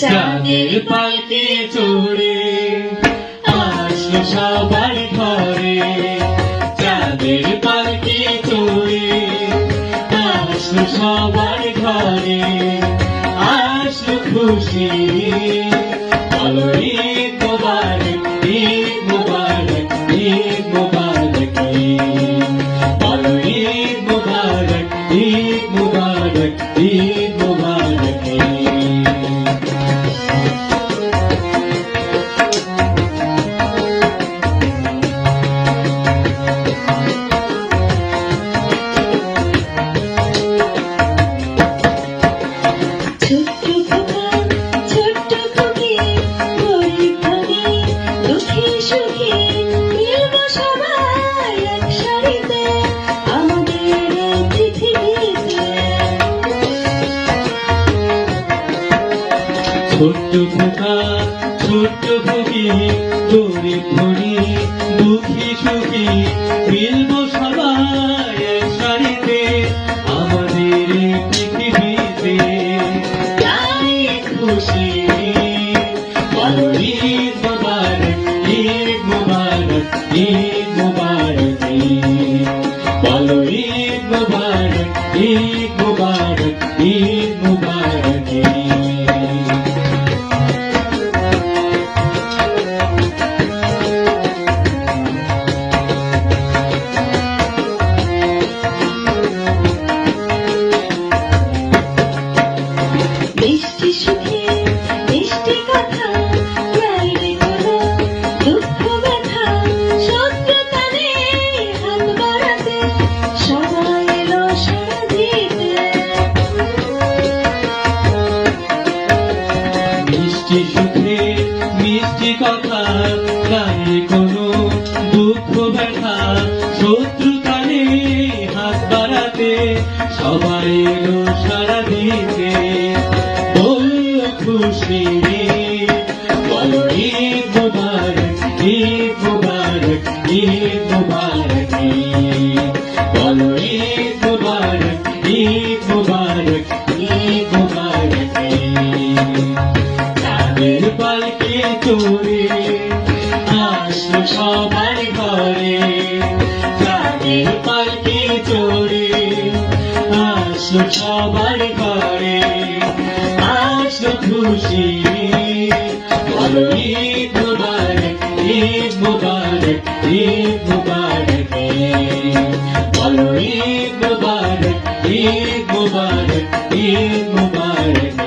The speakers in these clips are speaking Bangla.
চাঁদের পালকে চড়ে আসলো সবার ঘরে। চাঁদের পালকে চড়ে আসলো সবার ঘরে। আসলো খুশি বলো ঈদ ছোট্ট খোকা ছোট্ট খুকি গরিব ধনী দুঃখী সুখী। মিলব সবাই আমাদের পৃথিবীতে। খুশি ঈদ মোবারক ঈদ মোবারক ঈদ মোবারক। মিষ্টি সুখে, মিষ্টি কথা নাই কোনো দুঃখ ব্যথা। শত্রুতা নেই হাত বাড়াতে সবাই সারা দিতে খুশি সবার ঘরে চাঁদের পালকে চড়ে। আসলো সবার ঘরে, আসলো খুশি। বলো, ঈদ মুবারক ঈদ মুবারক ঈদ মুবারক। বলো, ঈদ মুবারক ঈদ মুবারক ঈদ মুবারক।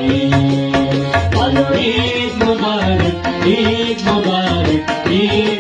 বলো, ঈদ মুবারক ঈদ মুবারক, ঈদ